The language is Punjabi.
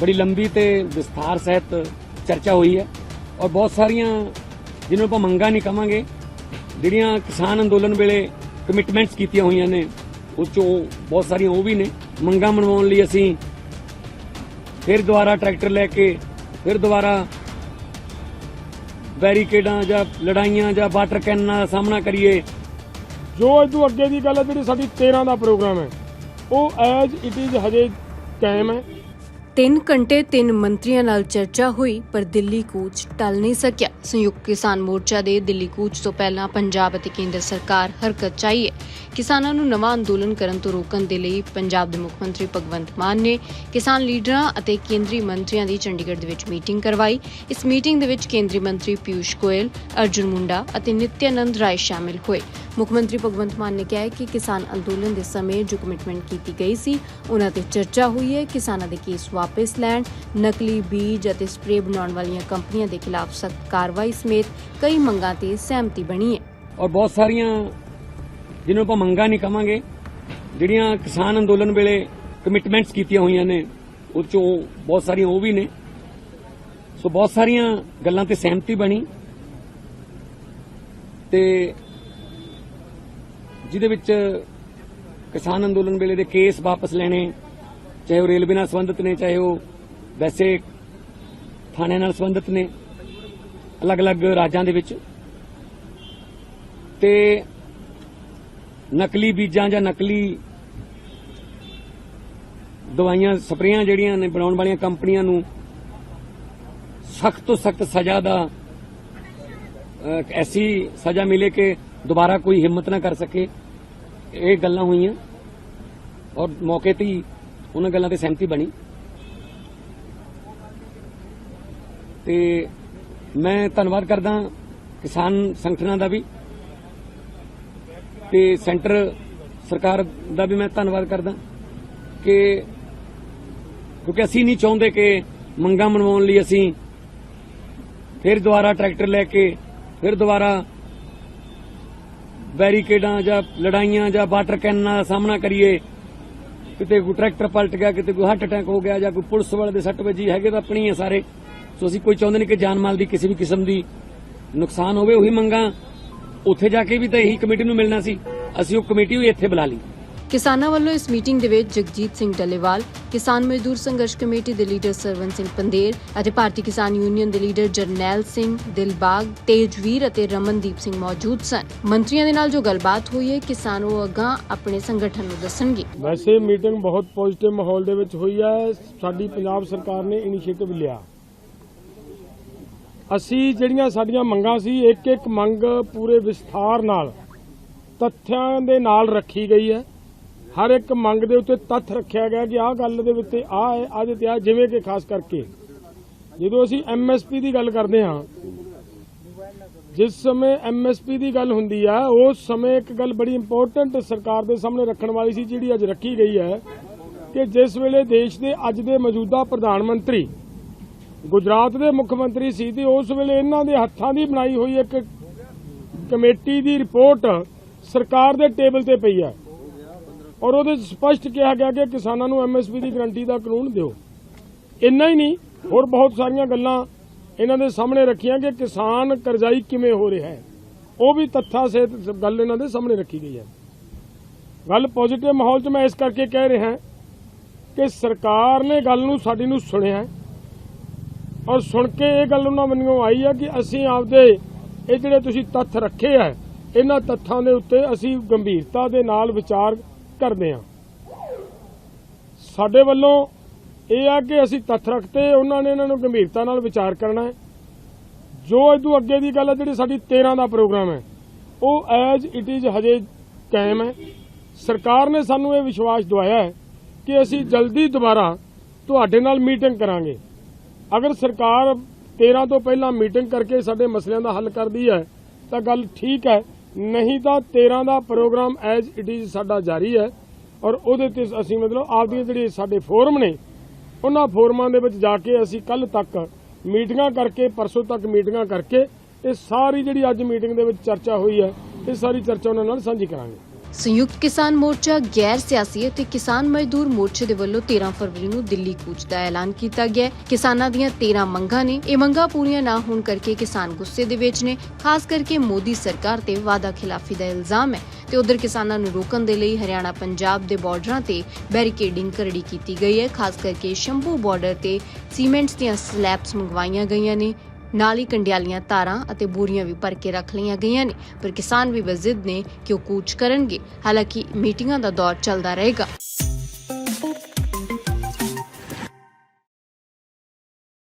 ਬੜੀ ਲੰਬੀ ਤੇ ਵਿਸਥਾਰ ਸਹਿਤ ਚਰਚਾ ਹੋਈ ਹੈ ਔਰ ਬਹੁਤ ਸਾਰੀਆਂ ਜਿਹਨੂੰ ਆਪਾਂ ਮੰਗਾਂ ਨਹੀਂ ਕਵਾਂਗੇ, ਜਿਹੜੀਆਂ ਕਿਸਾਨ ਅੰਦੋਲਨ ਵੇਲੇ ਕਮਿਟਮੈਂਟਸ ਕੀਤੀਆਂ ਹੋਈਆਂ ਨੇ, ਉਸ ਚੋਂ ਬਹੁਤ ਸਾਰੀਆਂ ਉਹ ਵੀ ਨੇ। ਮੰਗਾਂ ਮਨਵਾਉਣ ਲਈ ਅਸੀਂ ਫਿਰ ਦੁਬਾਰਾ ਟਰੈਕਟਰ ਲੈ ਕੇ, ਫਿਰ ਦੁਬਾਰਾ ਬੈਰੀਕੇਡਾਂ ਜਾਂ ਲੜਾਈਆਂ ਜਾਂ ਵਾਟਰ ਕੈਨਾਂ ਦਾ ਸਾਹਮਣਾ ਕਰੀਏ। ਜੋ ਅੱਜ ਤੋਂ ਅੱਗੇ ਦੀ ਗੱਲ ਹੈ, ਜਿਹੜੀ ਸਾਡੀ 13 ਦਾ ਪ੍ਰੋਗਰਾਮ ਹੈ, ਉਹ ਐਜ਼ ਇਟ ਇਜ਼ ਹਜੇ ਕਾਇਮ ਹੈ। ਤਿੰਨ ਘੰਟੇ ਤਿੰਨ ਮੰਤਰੀਆਂ ਨਾਲ ਚਰਚਾ ਹੋਈ, ਪਰ ਦਿੱਲੀ ਕੂਚ ਟਲ ਨਹੀਂ ਸਕਿਆ। ਸੰਯੁਕਤ ਕਿਸਾਨ ਮੋਰਚਾ ਦੇ ਦਿੱਲੀ ਕੂਚ ਤੋਂ ਪਹਿਲਾਂ ਪੰਜਾਬ ਅਤੇ ਕੇਂਦਰ ਸਰਕਾਰ ਹਰਕਤ ਚਾਹੀਏ ਕਿਸਾਨਾਂ ਨੂੰ ਨਵਾਂ ਅੰਦੋਲਨ ਕਰਨ ਤੋਂ ਰੋਕਣ ਦੇ ਲਈ ਪੰਜਾਬ ਦੇ ਮੁੱਖ ਮੰਤਰੀ ਭਗਵੰਤ ਮਾਨ ਨੇ ਕਿਸਾਨ ਲੀਡਰਾਂ ਅਤੇ ਕੇਂਦਰੀ ਮੰਤਰੀਆਂ ਦੀ ਚੰਡੀਗੜ੍ਹ ਦੇ ਵਿੱਚ ਮੀਟਿੰਗ ਕਰਵਾਈ। ਇਸ ਮੀਟਿੰਗ ਦੇ ਵਿੱਚ ਕੇਂਦਰੀ ਮੰਤਰੀ ਪਿਊਸ਼ ਗੋਇਲ, ਅਰਜੁਨ ਮੁੰਡਾ ਅਤੇ ਨਿਤਿਆਨੰਦ ਰਾਏ ਸ਼ਾਮਿਲ ਹੋਏ। ਮੁੱਖ ਮੰਤਰੀ ਭਗਵੰਤ ਮਾਨ ਨੇ ਕਿਹਾ ਕਿ ਕਿਸਾਨ ਅੰਦੋਲਨ ਦੇ ਸਮੇਂ ਜੋ ਕਮਿਟਮੈਂਟ ਕੀਤੀ ਗਈ ਸੀ, ਉਹਨਾਂ ਤੇ ਚਰਚਾ ਹੋਈ ਹੈ। ਕਿਸਾਨਾਂ ਦੇ ਕੇਸ ਵਾਪਸ ਲੈਣ, ਨਕਲੀ ਬੀਜ ਅਤੇ ਸਪਰੇਅ ਬਣਾਉਣ ਵਾਲੀਆਂ ਕੰਪਨੀਆਂ ਦੇ ਖਿਲਾਫ ਸਖਤ ਕਾਰਵਾਈ ਸਮੇਤ ਕਈ ਮੰਗਾਂ ਤੇ ਸਹਿਮਤੀ ਬਣੀ ਹੈ। ਔਰ ਬਹੁਤ ਸਾਰੀਆਂ ਜਿਹਨੂੰ ਆਪਾਂ ਮੰਗਾਂ ਨਹੀਂ ਕਵਾਂਗੇ ਜਿਹੜੀਆਂ ਕਿਸਾਨ ਅੰਦੋਲਨ ਵੇਲੇ ਕਮਿਟਮੈਂਟਸ ਕੀਤੀਆਂ ਹੋਈਆਂ ਨੇ ਉਹ ਚੋਂ ਬਹੁਤ ਸਾਰੀਆਂ ਉਹ ਵੀ ਨੇ। ਸੋ ਬਹੁਤ ਸਾਰੀਆਂ ਗੱਲਾਂ ਤੇ ਸਹਿਮਤੀ ਬਣੀ। ਤੇ ਜਿਹਦੇ ਵਿੱਚ ਕਿਸਾਨ ਅੰਦੋਲਨ ਵੇਲੇ ਦੇ ਕੇਸ ਵਾਪਸ ਲੈਣੇ, ਚਾਹੇ ਉਹ ਰੇਲਵੇ ਨਾਲ ਸੰਬੰਧਿਤ ਨੇ, ਚਾਹੇ ਉਹ ਵੈਸੇ ਥਾਣੇ ਨਾਲ ਸੰਬੰਧਿਤ ਨੇ, ਅਲੱਗ-ਅਲੱਗ ਰਾਜਾਂ ਦੇ ਵਿੱਚ। ਤੇ ਨਕਲੀ ਬੀਜਾਂ ਜਾਂ ਨਕਲੀ ਦਵਾਈਆਂ, ਸਪਰੇਆਂ ਜਿਹੜੀਆਂ ਨੇ ਬਣਾਉਣ ਵਾਲੀਆਂ ਕੰਪਨੀਆਂ ਨੂੰ ਸਖਤ ਤੋਂ ਸਖਤ ਸਜ਼ਾ ਦਾ ਐਸੀ ਸਜ਼ਾ ਮਿਲੇ ਕਿ ਦੁਬਾਰਾ ਕੋਈ ਹਿੰਮਤ ਨਾ ਕਰ ਸਕੇ। ਇਹ ਗੱਲਾਂ ਹੋਈਆਂ ਔਰ ਮੌਕੇ ਤੇ ਉਹਨਾਂ ਗੱਲਾਂ ਤੇ ਸਹਿਮਤੀ ਬਣੀ। ਤੇ ਮੈਂ ਧੰਨਵਾਦ ਕਰਦਾ ਕਿਸਾਨ ਸੰਗਠਨਾਂ ਦਾ ਵੀ। ਤੇ ਸੈਂਟਰ ਸਰਕਾਰ ਦਾ ਵੀ ਮੈਂ ਧੰਨਵਾਦ ਕਰਦਾ ਕਿ ਕਿਉਂਕਿ ਅਸੀਂ ਨਹੀਂ ਚਾਹੁੰਦੇ ਕਿ ਮੰਗਾਂ ਮਨਵਾਉਣ ਲਈ ਅਸੀਂ ਫਿਰ ਦੁਬਾਰਾ ਟਰੈਕਟਰ ਲੈ ਕੇ ਫਿਰ ਦੁਬਾਰਾ ਬੈਰੀਕੇਡਾਂ ਜਾਂ ਲੜਾਈਆਂ ਜਾਂ ਵਾਟਰ ਕੈਨਾਂ ਦਾ ਸਾਹਮਣਾ ਕਰੀਏ। ਕਿਤੇ ਕੋਈ ਟਰੈਕਟਰ ਪਲਟ ਗਿਆ, ਕਿਤੇ ਕੋਈ ਹਾਰਟ ਅਟੈਕ ਹੋ ਗਿਆ ਜਾਂ ਕੋਈ ਪੁਲਿਸ ਵਾਲੇ ਦੇ ਸੱਟ ਵੱਜੀ, ਹੈਗੇ ਤਾਂ ਆਪਣੀ ਹੈ ਸਾਰੇ। ਸੋ ਅਸੀਂ ਕੋਈ ਚਾਹੁੰਦੇ ਨਹੀਂ ਕਿ ਜਾਨ ਮਾਲ ਦੀ ਕਿਸੇ ਵੀ ਕਿਸਮ ਦੀ ਨੁਕਸਾਨ ਹੋਵੇ, ਉਹੀ ਮੰਗਾਂ ਉੱਥੇ ਜਾ ਕੇ ਵੀ ਤਾਂ ਇਹੀ ਕਮੇਟੀ ਨੂੰ ਮਿਲਣਾ ਸੀ। ਅਸੀਂ ਉਹ ਕਮੇਟੀ ਵੀ ਇੱਥੇ ਬੁਲਾ ਲਈ। ਕਿਸਾਨਾਂ ਵੱਲੋਂ ਇਸ ਮੀਟਿੰਗ ਦੇ ਵਿੱਚ ਜਗਜੀਤ ਸਿੰਘ ਡੱਲੇਵਾਲ ਕਿਸਾਨ ਮਜ਼ਦੂਰ ਸੰਘਰਸ਼ ਕਮੇਟੀ ਦੇ ਲੀਡਰ ਸਰਵਨ ਸਿੰਘ ਪੰਦੇਰ ਅਤੇ ਭਾਰਤੀ ਕਿਸਾਨ ਯੂਨੀਅਨ ਦੇ ਲੀਡਰ ਜਰਨੈਲ ਸਿੰਘ ਦਿਲਬਾਗ ਤੇਜਵੀਰ ਅਤੇ ਰਮਨਦੀਪ ਸਿੰਘ ਮੌਜੂਦ ਸਨ। ਮੰਤਰੀਆਂ ਦੇ ਨਾਲ ਜੋ ਗੱਲਬਾਤ ਹੋਈ ਹੈ ਕਿਸਾਨ ਉਹ ਅਗਾਂਹ ਆਪਣੇ ਸੰਗਠਨ ਨੂੰ ਦੱਸਣਗੇ। ਵੈਸੇ ਮੀਟਿੰਗ ਬਹੁਤ ਪੋਜ਼ਿਟਿਵ ਮਾਹੌਲ ਦੇ ਵਿੱਚ ਹੋਈ ਹੈ। ਸਾਡੀ ਪੰਜਾਬ ਸਰਕਾਰ ਨੇ ਇਨੀਸ਼ੀਏਟਿਵ ਲਿਆ। ਅਸੀਂ ਜਿਹੜੀਆਂ ਸਾਡੀਆਂ ਮੰਗਾਂ ਸੀ ਇੱਕ ਇੱਕ ਮੰਗ ਪੂਰੇ ਵਿਸਥਾਰ ਨਾਲ ਤੱਥਾਂ ਦੇ ਨਾਲ ਰੱਖੀ ਗਈ ਹੈ। ਹਰ ਇੱਕ ਮੰਗ ਦੇ ਉੱਤੇ ਤੱਥ ਰੱਖਿਆ ਗਿਆ ਕਿ ਆਹ ਗੱਲ ਦੇ ਵਿੱਚ ਆਹ ਹੈ ਅੱਜ ਤੇ ਆ ਜਿਵੇਂ ਕਿ ਖਾਸ ਕਰਕੇ ਜਦੋਂ ਅਸੀਂ ਐਮਐਸਪੀ ਦੀ ਗੱਲ ਕਰਦੇ ਹਾਂ, ਜਿਸ ਸਮੇਂ ਐਮਐਸਪੀ ਦੀ ਗੱਲ ਹੁੰਦੀ ਆ, ਉਸ ਸਮੇਂ ਇੱਕ ਗੱਲ ਬੜੀ ਇੰਪੋਰਟੈਂਟ ਸਰਕਾਰ ਦੇ ਸਾਹਮਣੇ ਰੱਖਣ ਵਾਲੀ ਸੀ, ਜਿਹੜੀ ਅੱਜ ਰੱਖੀ ਗਈ ਹੈ ਕਿ ਜਿਸ ਵੇਲੇ ਦੇਸ਼ ਦੇ ਅੱਜ ਦੇ ਮੌਜੂਦਾ ਪ੍ਰਧਾਨ ਮੰਤਰੀ ਗੁਜਰਾਤ ਦੇ ਮੁੱਖ ਮੰਤਰੀ ਸੀ ਤੇ ਉਸ ਵੇਲੇ ਇਹਨਾਂ ਦੇ ਹੱਥਾਂ ਦੀ ਬਣਾਈ ਹੋਈ ਇੱਕ ਕਮੇਟੀ ਦੀ ਰਿਪੋਰਟ ਸਰਕਾਰ ਦੇ ਟੇਬਲ ਤੇ ਪਈ ਹੈ। ਔਰ ਉਹਦੇ 'ਚ ਸਪਸ਼ਟ ਕਿਹਾ ਗਿਆ ਕਿ ਕਿਸਾਨਾਂ ਨੂੰ ਐਮਐਸਪੀ ਦੀ ਗਰੰਟੀ ਦਾ ਕਾਨੂੰਨ ਦਿਓ। ਇੰਨਾ ਹੀ ਨਹੀਂ, ਹੋਰ ਬਹੁਤ ਸਾਰੀਆਂ ਗੱਲਾਂ ਇਹਨਾਂ ਦੇ ਸਾਹਮਣੇ ਰੱਖੀਆਂ ਕਿ ਕਿਸਾਨ ਕਰਜ਼ਾਈ ਕਿਵੇਂ ਹੋ ਰਿਹਾ ਹੈ। ਉਹ ਵੀ ਤੱਥਾਂ ਸਹਿਤ ਗੱਲ ਇਹਨਾਂ ਦੇ ਸਾਹਮਣੇ ਰੱਖੀ ਗਈ ਹੈ। ਗੱਲ ਪੋਜ਼ਿਟਿਵ ਮਾਹੌਲ 'ਚ ਮੈਂ ਇਸ ਕਰਕੇ ਕਹਿ ਰਿਹਾ ਕਿ ਸਰਕਾਰ ਨੇ ਗੱਲ ਨੂੰ ਸਾਡੀ ਨੂੰ ਸੁਣਿਆ ਔਰ ਸੁਣ ਕੇ ਇਹ ਗੱਲ ਉਹਨਾਂ ਮੰਨਿਓ ਆਈ ਹੈ ਕਿ ਅਸੀਂ ਆਪਦੇ ਇਹ ਜਿਹੜੇ ਤੁਸੀਂ ਤੱਥ ਰੱਖੇ ਆ, ਇਹਨਾਂ ਤੱਥਾਂ ਦੇ ਉੱਤੇ ਅਸੀਂ ਗੰਭੀਰਤਾ ਦੇ ਨਾਲ ਵਿਚਾਰ ਕਰਦੇ ਹਾਂ ਸਾਡੇ ਵੱਲੋਂ ਇਹ ਆ ਕਿ ਅਸੀਂ ਤੱਥ ਰੱਖਤੇ, ਉਹਨਾਂ ਨੇ ਇਹਨਾਂ ਨੂੰ ਗੰਭੀਰਤਾ ਨਾਲ ਵਿਚਾਰ ਕਰਨਾ ਹੈ। ਜੋ ਅੱਜ ਤੋਂ ਅੱਗੇ ਦੀ ਗੱਲ ਹੈ ਜਿਹੜੀ ਸਾਡੀ 13 ਦਾ ਪ੍ਰੋਗਰਾਮ ਹੈ, ਉਹ ਐਜ਼ ਇਟ ਇਜ਼ ਹਜੇ ਕਾਇਮ ਹੈ। ਸਰਕਾਰ ਨੇ ਸਾਨੂੰ ਇਹ ਵਿਸ਼ਵਾਸ ਦਿਵਾਇਆ ਹੈ ਕਿ ਅਸੀਂ ਜਲਦੀ ਦੁਬਾਰਾ ਤੁਹਾਡੇ ਨਾਲ ਮੀਟਿੰਗ ਕਰਾਂਗੇ। ਅਗਰ ਸਰਕਾਰ 13 ਤੋਂ ਪਹਿਲਾਂ ਮੀਟਿੰਗ ਕਰਕੇ ਸਾਡੇ ਮਸਲਿਆਂ ਦਾ ਹੱਲ ਕਰਦੀ ਹੈ, ਤਾਂ ਗੱਲ ਠੀਕ ਹੈ। ਨਹੀਂ ਤਾਂ 13 ਦਾ ਪ੍ਰੋਗਰਾਮ ਐਜ਼ ਇਟ ਇਜ਼ ਸਾਡਾ ਜਾਰੀ ਹੈ ਔਰ ਉਹਦੇ ਤੇ ਅਸੀਂ ਮਤਲਬ ਆਪਦੀਆਂ ਜਿਹੜੇ ਸਾਡੇ ਫੋਰਮ ਨੇ, ਉਹਨਾਂ ਫੋਰਮਾਂ ਦੇ ਵਿੱਚ ਜਾ ਕੇ ਅਸੀਂ ਕੱਲ ਤੱਕ ਮੀਟਿੰਗਾਂ ਕਰਕੇ, ਪਰਸੋਂ ਤੱਕ ਮੀਟਿੰਗਾਂ ਕਰਕੇ, ਇਹ ਸਾਰੀ ਜਿਹੜੀ ਅੱਜ ਮੀਟਿੰਗ ਦੇ ਵਿੱਚ ਚਰਚਾ ਹੋਈ ਹੈ, ਇਹ ਸਾਰੀ ਚਰਚਾ ਉਹਨਾਂ ਨਾਲ ਸਾਂਝੀ ਕਰਾਂਗੇ। ਸੰਯੁਕਤ ਕਿਸਾਨ ਮੋਰਚਾ ਗੈਰ ਸਿਆਸੀ ਅਤੇ ਕਿਸਾਨ ਮਜ਼ਦੂਰ ਮੋਰਚੇ ਦੇ ਵੱਲੋਂ 13 ਫਰਵਰੀ ਨੂੰ ਦਿੱਲੀ ਕੂਚ ਦਾ ਐਲਾਨ ਕੀਤਾ ਗਿਆ ਕਿਸਾਨਾਂ ਦੀਆਂ 13 ਮੰਗਾਂ ਨੇ। ਇਹ ਮੰਗਾਂ ਪੂਰੀਆਂ ਨਾ ਹੋਣ ਕਰਕੇ ਕਿਸਾਨ ਗੁੱਸੇ ਦੇ ਵਿੱਚ ਨੇ। ਖਾਸ ਕਰਕੇ ਮੋਦੀ ਸਰਕਾਰ ਤੇ ਵਾਅਦਾ ਖਿਲਾਫੀ ਦਾ ਇਲਜ਼ਾਮ ਹੈ ਤੇ ਉਧਰ ਕਿਸਾਨਾਂ ਨੂੰ ਰੋਕਣ ਦੇ ਲਈ ਹਰਿਆਣਾ ਪੰਜਾਬ ਦੇ ਬਾਰਡਰਾਂ ਤੇ ਬੈਰੀਕੇਡਿੰਗ ਕਰੜੀ ਕੀਤੀ ਗਈ ਹੈ। ਖਾਸ ਕਰਕੇ ਸ਼ੰਭੂ ਬਾਰਡਰ ਤੇ ਸੀਮੈਂਟਸ ਦੀਆਂ ਸਲੈਬਸ ਮੰਗਵਾਈਆਂ ਗਈਆਂ ਨੇ। ਨਾਲ ਹੀ ਕੰਡਿਆਲੀਆਂ ਤਾਰਾਂ ਅਤੇ ਬੋਰੀਆਂ ਵੀ ਭਰ ਕੇ ਰੱਖ ਲਈਆਂ ਗਈਆਂ ਨੇ, ਪਰ ਕਿਸਾਨ ਵੀ ਬਜ਼ਿੱਦ ਨੇ ਕਿ ਉਹ ਕੂਚ ਕਰਨਗੇ। ਹਾਲਾਂਕਿ ਮੀਟਿੰਗਾਂ ਦਾ ਦੌਰ ਚੱਲਦਾ ਰਹੇਗਾ।